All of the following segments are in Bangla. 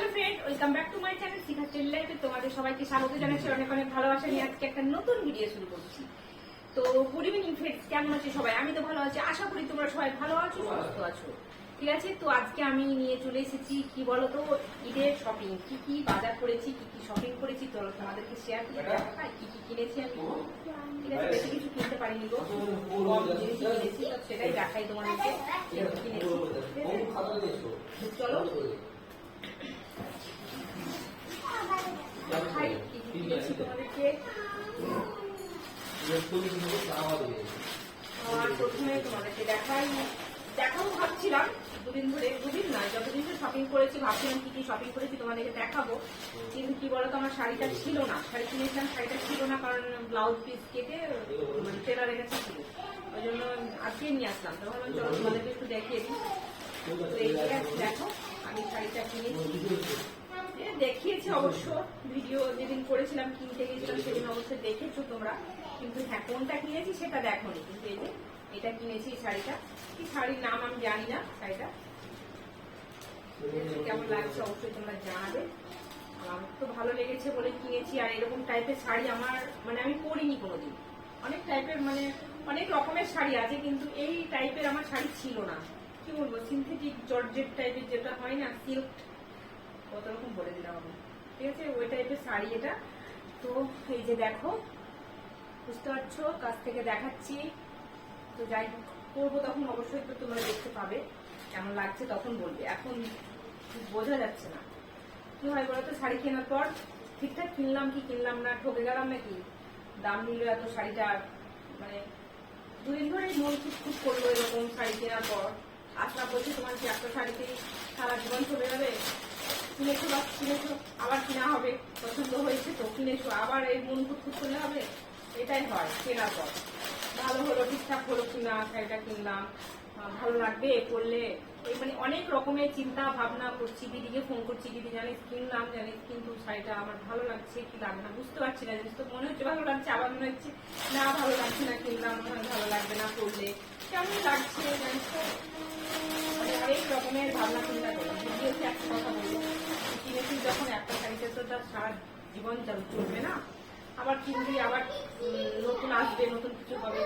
Hello friend welcome back to my channel Shikha লাইফে তোমাদের সবাইকে স্বাগত জানাচ্ছি অনেক অনেক ভালোবাসা নিয়ে আজকে একটা নতুন ভিডিও শুরু করছি। তো গুড ইভিনিং ফ্রেন্ডস কেমন আছে সবাই? আমি তো ভালো আছি আশা করি তোমরা সবাই ভালো আছো সুস্থ আছো। ঠিক আছে? তো আজকে আমি নিয়ে চলে এসেছি কি বলতো ঈদের শপিং কি কি বাজার করেছি কি কি শপিং করেছি তো তোমাদেরকে শেয়ার করে কি কি কিনেছি আমি। ঠিক আছে? বেশি কিছু কিনতে পারিনি গো। কম জিনিস কিনেছি সেটাই দেখাই তোমাদেরকে কিনেছি। চলো। দেখাই কি তোমাদেরকে প্রথমে তোমাদেরকে দেখাই দেখাবো ভাবছিলাম দুদিন ধরে দুদিন না যতদিন ধরে শপিং করেছি ভাবছিলাম কি কি শপিং করেছি তোমাদেরকে দেখাবো কিন্তু কি বলতো আমার শাড়িটা ছিল না শাড়ি কিনেছিলাম শাড়িটা ছিল না কারণ ব্লাউজ পিস কেটে মানে টেলারের কাছে ছিল ওই জন্য আজকে নিয়ে আসলাম তো তোমাদেরকে একটু দেখিয়ে দিই তো এই যে দেখো আমি শাড়িটা কিনেছি দেখিয়েছি অবশ্য ভিডিও যেদিন করেছিলাম কিনতে গেছিলাম সেদিন অবশ্যই দেখেছ তোমরা। কিন্তু হ্যাঁ কোনটা কিনেছি সেটা দেখোনি। কিন্তু এই যে এটা কিনেছি এই শাড়িটা। কি শাড়ির নাম আমি জানি না শাড়িটা। কেমন লাগছে অবশ্যই তোমরা জানাবে। আমার তো ভালো লেগেছে বলে কিনেছি আর এরকম টাইপের শাড়ি আমার মানে আমি পরিনি কোনোদিন। অনেক টাইপের মানে অনেক রকমের শাড়ি আছে কিন্তু এই টাইপের আমার শাড়ি ছিল না। কি বলব সিনথেটিক জর্জেট টাইপের যেটা হয় না সিল্ক কত রকম বলে দিলাম আমি। ঠিক আছে? ওই টাইপের শাড়ি এটা। তো এই যে দেখো, বুঝতে পারছ? কাছ থেকে দেখাচ্ছি। তো যাই করব তখন অবশ্যই, তো তোমরা দেখতে পাবে। কেমন লাগছে তখন বলবে। এখন বোঝা যাচ্ছে না। কি হয় বলতো? শাড়ি কেনার পর ঠিকঠাক কিনলাম কি কিনলাম না, ঠকে গেলাম নাকি? দাম নিল এত শাড়িটা মানে দুদিন ধরে মন খুব খুব করল এরকম শাড়ি কেনার পর। আশা করছি তোমার কি একটা শাড়িতে সারা জীবন চলে যাবে? কিনেছো বা কিনেছো আবার কিনা হবে। পছন্দ হয়েছে তো কিনেছো আবার এই মন খুব করলে হবে এটাই হয়, কেনার পর ভালো হলো, ঠিকঠাক হলো কিনা, শাড়িটা কিনলাম। ভালো লাগবে করলে মানে অনেক রকমের চিন্তা ভাবনা করছি, দিদিকে ফোন করছি, দিদি জানিস কিনলাম জানিস কিন্তু শাড়িটা আমার ভালো লাগছে, কি লাগবে না, বুঝতে পারছি না জানিস তো মনে হচ্ছে ভালো লাগছে, আবার মনে হচ্ছে, না, ভালো লাগছে না কিনলাম ভালো লাগবে না করলে কেমন লাগছে জানিস তো মানে অনেক রকমের ভাবনা চিন্তা করলাম। দিদি হচ্ছে একটা কথা বলল কিনেছি যখন একটা শাড়িতে তো তার সারা জীবন চল- চলবে না, আবার কিনবি, আবার নতুন আসবে, নতুন কিছু হবে।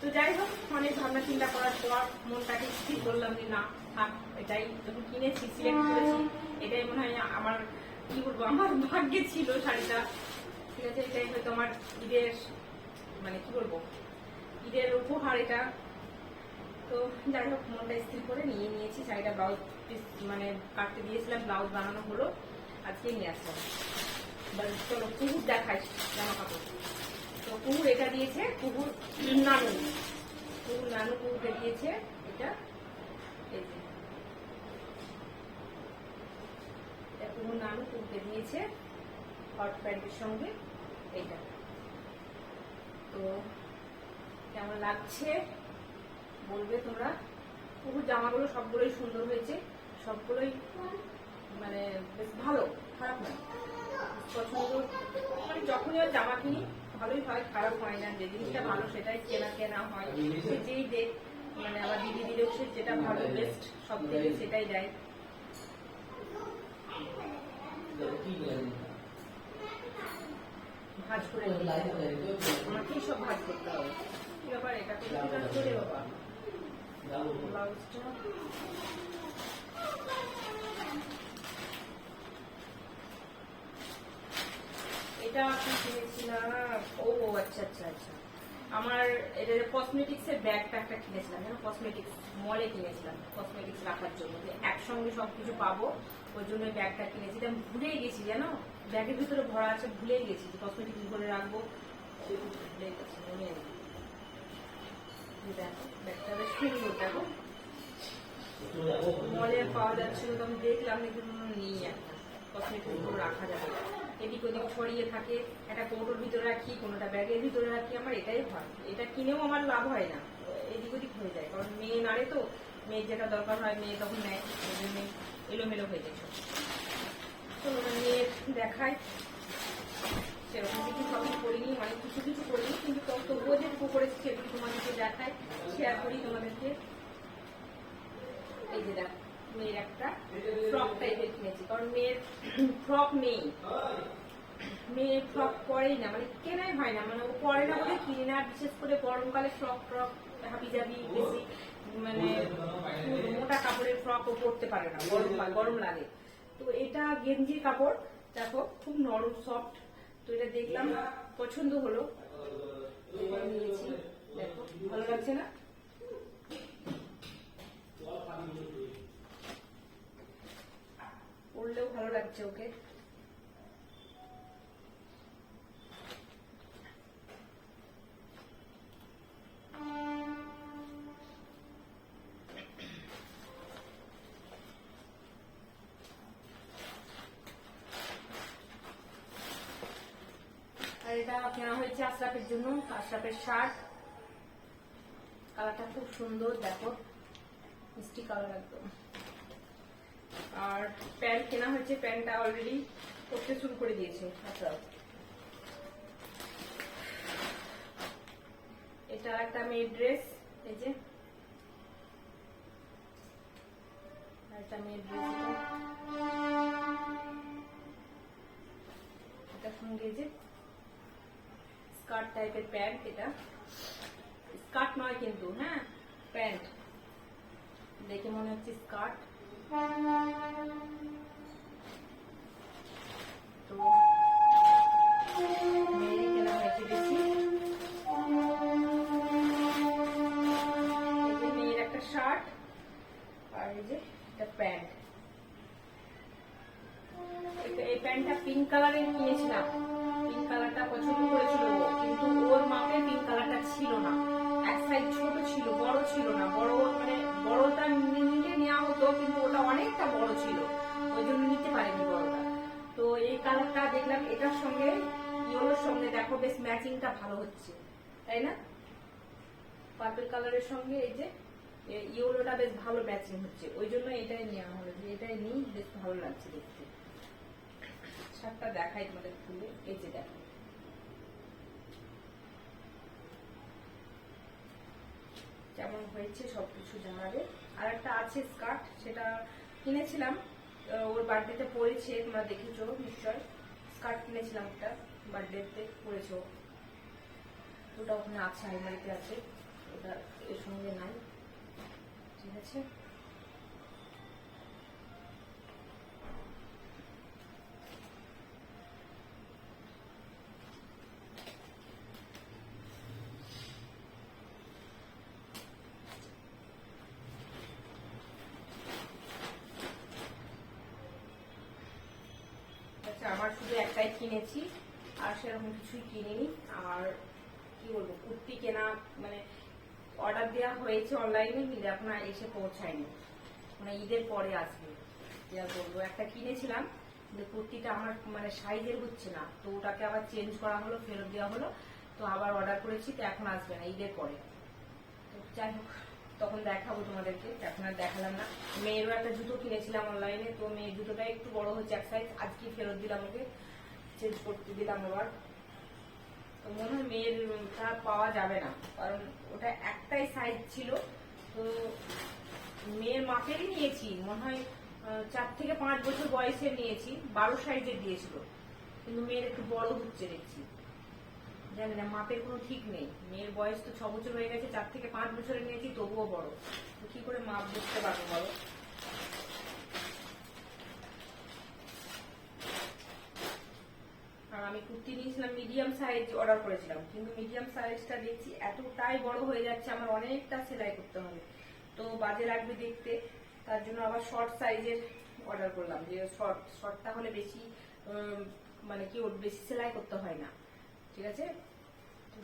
তো যাই হোক অনেক ভাবনা চিন্তা করার পর মনটাকে স্থির করলাম যে না থাক এটাই যখন কিনেছি সিলেক্ট করেছি এটাই মনে হয় আমার কি বলব আমার ভাগ্যে ছিল শাড়িটা। ঠিক আছে এটাই হয়তো আমার ঈদের মানে কি বলব ঈদের উপহার এটা। তো যাই হোক মনটা স্থির করে নিয়ে নিয়েছি শাড়িটা ব্লাউজ পিস মানে কাটতে দিয়েছিলাম ব্লাউজ বানানো হলো আজকে নিয়ে আসলাম। চলো কুকুর দেখাই জামা কাপড়। তো এটা দিয়েছে কুকুর নানু। কুকুর নানু কুকুরকে দিয়েছে, এটা এই যে। এটা কুকুর নানু কুকুরকে দিয়েছে, হট প্যান্টের সঙ্গে এইটা তো কেমন লাগছে? বলবে তোমরা। কুকুর জামাগুলো সবগুলোই সুন্দর হয়েছে, সবগুলোই মানে বেশ ভালো, খারাপ নয় পছন্দ মানে যখনই আর জামা কিনি ভালোই হয় খারাপ হয় না যে জিনিসটা ভালো সেটাই কেনা কেনা হয়। যেই দেখ মানে আবার দিদি দিলেও সে যেটা ভালো বেস্ট সব থেকে সেটাই দেয়। ভাজ করে। আমাকেই সব ভাজ করতে হবে? কি ব্যাপার? এটা করে বাবা। ব্লাউজটা এটা কি কিনেছিলাম ও আচ্ছা আচ্ছা আচ্ছা। আমার এটা কসমেটিক্স এর ব্যাগটা একটা কিনেছিলাম, জানো? কসমেটিক্স মলে কিনেছিলাম কসমেটিক্স রাখার জন্য। একসঙ্গে সবকিছু পাবো ওই জন্য ব্যাগটা কিনেছি। আমি ভুলেই গেছি, জানো? ব্যাগের ভিতরে ভরা আছে, ভুলেই গেছি। যে কসমেটিক্স করে রাখব ভুলে গেছি, মনে দেখো, ব্যাগটা বেশ সুন্দর, দেখো। মলে পাওয়া যাচ্ছিল তো আমি দেখলাম, কিন্তু নেই একটা কসমেটিকগুলো রাখা যাবে এদিক ওদিক ছড়িয়ে থাকে, একটা কৌটোর ভিতরে রাখি, কোনোটা ব্যাগের ভিতরে রাখি, আমার এটাই হয়। এটা কিনেও আমার লাভ হয় না, এদিক ওদিক হয়ে যায়, কারণ মেয়ে নাড়ে তো, মেয়ের যেটা দরকার হয়, মেয়ে তখন নেয় জন্য এলোমেলো হয়ে যায়। তো নিয়ে দেখায়। সেরকম কিছু শপিং করিনি, অনেক কিছু কিছু করিনি, কিন্তু তবুও যেটুকু করেছি সেগুলো তোমাদেরকে দেখায় শেয়ার করি তোমাদেরকে। এই যে দেখো। মেয়ের একটা ফ্রক টাইপের কিনেছি। কারণ মেয়ের ফ্রক নেই। মেয়ে ফ্রক পরেই না মানে কেনাই হয় না। মানে ও পরে না বলে কিনে না বিশেষ করে গরমকালে ফ্রক ফ্রক হাবি জাবি বেশি মানে মোটা কাপড়ের ফ্রক ও পরতে পারে না, গরম গরম লাগে। তো এটা গেঞ্জির কাপড়, দেখো, খুব নরম সফট তো এটা দেখলাম, পছন্দ হলো। কেনা হয়েছে আশরাফের জন্য, আশরাফের শার্ট। কালারটা খুব সুন্দর, দেখো। মিষ্টি কালার একদম। আর প্যান্ট কেনা হয়েছে, প্যান্টটা অলরেডি করতে শুরু করে দিয়েছে আশরাফ। এটা একটা মেয়ের ড্রেস এই যে। একটা মেয়ের ড্রেস এটা। সঙ্গে যে স্কার্ট টাইপের প্যান্ট এটা। স্কার্ট নয় কিন্তু হ্যাঁ? প্যান্ট। দেখে মনে হচ্ছে স্কার্ট। তো মেয়ের একটা শার্ট আর এই যে একটা প্যান্ট। এই প্যান্টটা পিঙ্ক কালারের নিয়েছিলাম সাইজ ছোট ছিল, বড় ছিল না। বড় মানে বড়টা নিলে নেওয়া হতো, কিন্তু ওটা অনেকটা বড় ছিল। ওই জন্য নিতে পারিনি বড়টা। তো এই কালারটা দেখলাম, এটার সঙ্গে ইয়েলোর সঙ্গে দেখো বেশ ম্যাচিংটা ভালো হচ্ছে, তাই না? পার্পল কালারের সঙ্গে এই যে ইয়েলোটা বেশ ভালো ম্যাচিং হচ্ছে। ওই জন্য এটাই নেওয়া হলো। যে এটাই নিই, বেশ ভালো লাগছে দেখতে। শার্টটা দেখাই তোমাদের খুলে। এই যে দেখো। কেমন হয়েছে সব কিছু জানাবে। আর একটা আছে স্কার্ট, সেটা কিনেছিলাম। ওর বার্থডেতে পরেছে তোমরা দেখেছ নিশ্চয়। স্কার্ট কিনেছিলাম একটা বার্থডেতে পরেছে ওটা ওখানে আছে আলমারিতে আছে। ওটা এর সঙ্গে নাই। ঠিক আছে আচ্ছা আমার শুধু একটাই কিনেছি, আর সেরকম কিছুই কিনিনি। আর কি বলব, কুর্তি কেনা মানে অর্ডার দেওয়া হয়েছে অনলাইনে কিন্তু এখনও এসে পৌঁছায়নি। মানে ঈদের পরে আসবে আর বলব, একটা কিনেছিলাম, কিন্তু কুর্তিটা আমার মানে সাইজের হচ্ছে না। তো ওটাকে আবার চেঞ্জ করা হলো, ফেরত দেওয়া হলো, তো আবার অর্ডার করেছি, তো এখন আসবে না, ঈদের পরে। তো যাই হোক। তখন দেখাবো তোমাদেরকে। এখন আর দেখালাম না। মেয়েরও একটা জুতো কিনেছিলাম অনলাইনে তো মেয়ের জুতোটা একটু বড় হচ্ছে এক সাইজ আজকে ফেরত দিলাম ওকে। চেঞ্জ করতে দিলাম আবার। তো মনে হয় মেয়েরটা পাওয়া যাবে না, কারণ ওটা একটাই সাইজ ছিল। তো মেয়ের মাপেরই নিয়েছি, মনে হয় চার থেকে পাঁচ বছর বয়সে নিয়েছি। বারো সাইজের দিয়েছিল। কিন্তু মেয়ের একটু বড় হচ্ছে দেখছি। জানি না, মাপের কোনো ঠিক নেই। মেয়ের বয়স তো ছ বছর হয়ে গেছে, চার থেকে পাঁচ বছরে নিয়েছি তবুও বড়। তো কি করে মাপ বুঝতে পারব বলো? আমি কুর্তি নিয়েছিলাম মিডিয়াম সাইজ অর্ডার করেছিলাম। কিন্তু মিডিয়াম সাইজটা দেখছি, এতটাই বড় হয়ে যাচ্ছে, আমার অনেকটা সেলাই করতে হবে। তো বাজে লাগবে দেখতে। তার জন্য আবার শর্ট সাইজের অর্ডার করলাম। যে শর্ট শর্টটা হলে বেশি মানে কি বেশি সেলাই করতে হয় না। ঠিক আছে?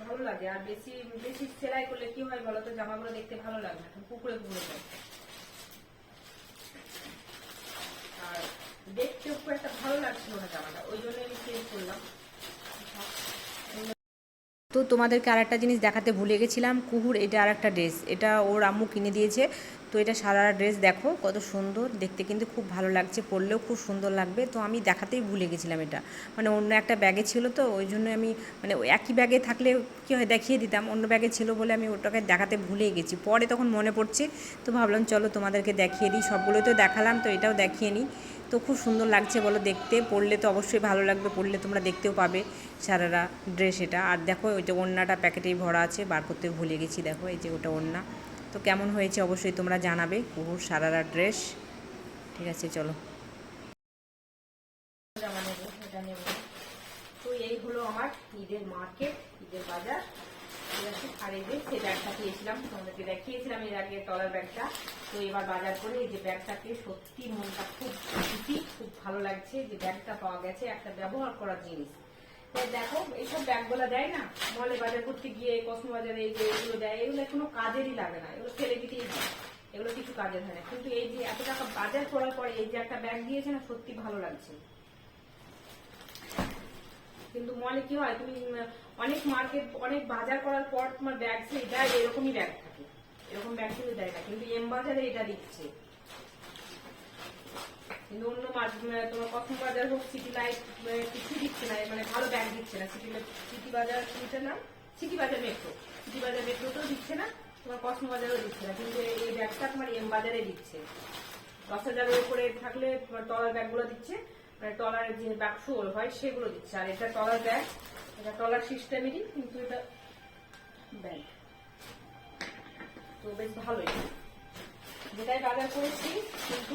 ভালো লাগে। আর বেশি বেশি সেলাই করলে কি হয় বলো জামাগুলো দেখতে ভালো লাগে না, পুকুরে পুকুরে যায়। আর দেখতেও খুব একটা ভালো লাগছিল না জামাটা, ওই জন্য আমি চেঞ্জ করলাম। তো তোমাদেরকে আর একটা জিনিস দেখাতে ভুলে গেছিলাম, কুহুর এটা আর একটা ড্রেস এটা ওর আম্মু কিনে দিয়েছে। তো এটা সারা ড্রেস দেখো, কত সুন্দর। দেখতে কিন্তু খুব ভালো লাগছে, পরলেও খুব সুন্দর লাগবে। তো আমি দেখাতেই ভুলে গেছিলাম এটা। মানে অন্য একটা ব্যাগে ছিল তো, ওই জন্য আমি মানে একই ব্যাগে থাকলে কী হয় দেখিয়ে দিতাম, অন্য ব্যাগে ছিল বলে আমি ওটাকে দেখাতে ভুলেই গেছি। পরে তখন মনে পড়ছে, তো ভাবলাম চলো তোমাদেরকে দেখিয়ে দিই, সবগুলোই তো দেখালাম, তো এটাও দেখিয়ে নিই। তো খুব সুন্দর লাগছে বলো দেখতে, পরলে তো অবশ্যই ভালো লাগবে, পরলে তোমরা দেখতেও পাবে সারারা ড্রেস এটা। আর দেখো ওই যে ওড়নাটা প্যাকেটেই ভরা আছে, বার করতে ভুলে গেছি, দেখো এই যে ওটা ওড়না। তো কেমন হয়েছে অবশ্যই তোমরা জানাবে। কুহুর সারারা ড্রেস। ঠিক আছে, চলো। তো এই আমার ঈদের মার্কেট, ঈদের বাজার। আর এই যে সেই ব্যাগটা পেয়েছিলাম তোমাদেরকে দেখিয়েছিলাম এর আগে টলার ব্যাগটা। তো এবার বাজার করে এই যে ব্যাগটাকে সত্যি মনটা খুব খুব ভালো লাগছে যে ব্যাগটা পাওয়া গেছে একটা ব্যবহার করার জিনিস। দেখো, এইসব ব্যাগগুলো দেয় না? মলে বাজার করতে গিয়ে, কসমো বাজারে এই যে এগুলো দেয়, এগুলো কোনো কাজেরই লাগে না। এগুলো ফেলে দিতেই হয়। এগুলো কিছু কাজের হয় না। কিন্তু এই যে এত টাকা বাজার করার পরে এই যে একটা ব্যাগ দিয়েছে না, সত্যি ভালো লাগছে। কিন্তু মলে কি হয়, তুমি অনেক মার্কেট, অনেক বাজার করার পর তোমার ব্যাগ, সেই দেয় এরকমই ব্যাগ থাকে। এরকম ব্যাগ কিন্তু দেয় না। কিন্তু এম বাজারে এটা দিচ্ছে। কিন্তু অন্য মার- তোমার কখন বাজার হোক সিটি লাইট কিছু দিচ্ছে না মানে ভালো ব্যাগ দিচ্ছে না। সিটি সিটি বাজার কিনতে না সিটি বাজার মেট্রো সিটি বাজার মেট্রোতেও দিচ্ছে না, তোমার কসমো বাজারও দিচ্ছে না। কিন্তু এই- ব্যাগটা তোমার এম বাজারে দিচ্ছে। দশ হাজারের উপরে থাকলে তোমার টলার ব্যাগগুলো দিচ্ছে মানে টলারের যে বাক্স হয়, সেগুলো দিচ্ছে। আর এটা টলার ব্যাগ, এটা টলার সিস্টেমেরই কিন্তু এটা ব্যাগ। তো বেশ ভালোই। যেটাই বাজার করেছি, কিন্তু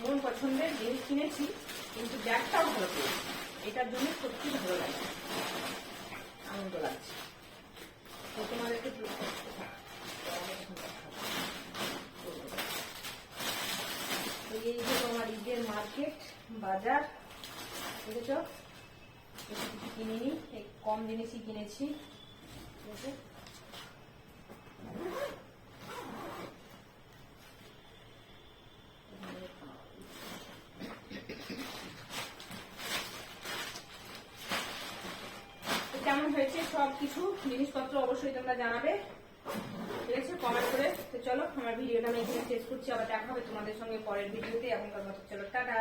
মন পছন্দের জিনিস কিনেছি, কিন্তু ব্যাগটাও ভালো পেয়েছি এটার জন্য সত্যি ভালো লাগছে। আনন্দ লাগছে। তো তোমাদেরকে এই যে তোমার ঈদের মার্কেট, বাজার বুঝেছ কিছু কিনিনি কম জিনিসই কিনেছি। ঠিক আছে? তো কেমন হয়েছে সব কিছু জিনিসপত্র অবশ্যই তোমরা জানাবে। ঠিক আছে? কমেন্ট করে। তো চলো, আমার ভিডিওটা আমি এখানে শেষ করছি। আবার দেখা হবে তোমাদের সঙ্গে পরের ভিডিওতে। এখনকার মতো চলো, টাটা।